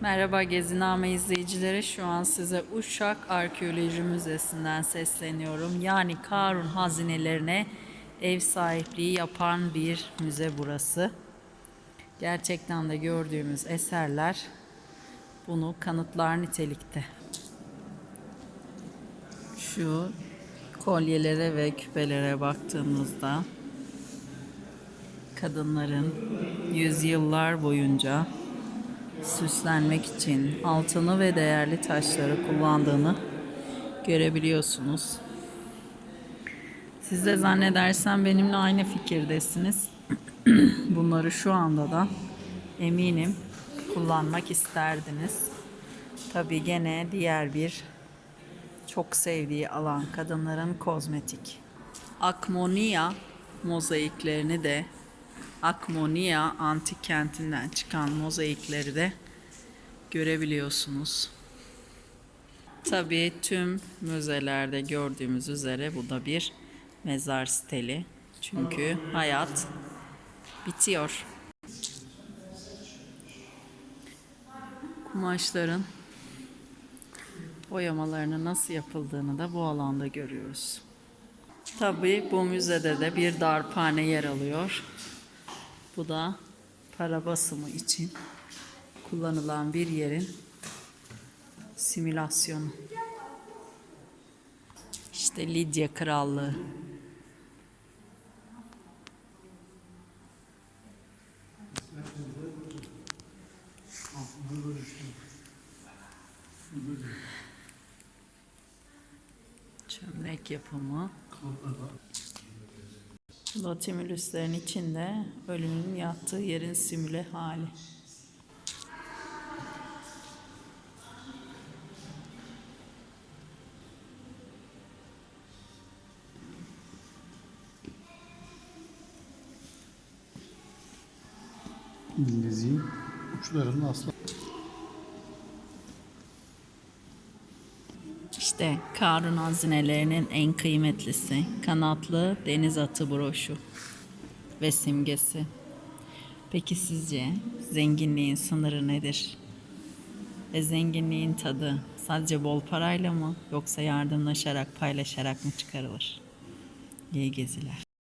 Merhaba Geziname izleyicileri. Şu an size Uşak Arkeoloji Müzesi'nden sesleniyorum. Yani Karun hazinelerine ev sahipliği yapan bir müze burası. Gerçekten de gördüğümüz eserler bunu kanıtlar nitelikte. Şu kolyelere ve küpelere baktığımızda kadınların yüzyıllar boyunca süslenmek için altını ve değerli taşları kullandığını görebiliyorsunuz. Siz de zannedersem benimle aynı fikirdesiniz. Bunları şu anda da eminim kullanmak isterdiniz. Tabii gene diğer bir çok sevdiği alan kadınların kozmetik. Akmonia mozaiklerini de Akmonia antik kentinden çıkan mozaikleri de görebiliyorsunuz. Tabii tüm müzelerde gördüğümüz üzere bu da bir mezar steli. Çünkü hayat bitiyor. Kumaşların boyamalarının nasıl yapıldığını da bu alanda görüyoruz. Tabii bu müzede de bir darphane yer alıyor. Bu da para basımı için kullanılan bir yerin simülasyonu. İşte Lidya Krallığı. Çömlek yapımı. Latimülüslerin içinde ölünün yattığı yerin simüle hali. İngilizceyi uçlarının asla İşte Karun hazinelerinin en kıymetlisi kanatlı deniz atı broşu ve simgesi. Peki sizce zenginliğin sınırı nedir? Ve zenginliğin tadı sadece bol parayla mı yoksa yardımlaşarak, paylaşarak mı çıkarılır? İyi geziler.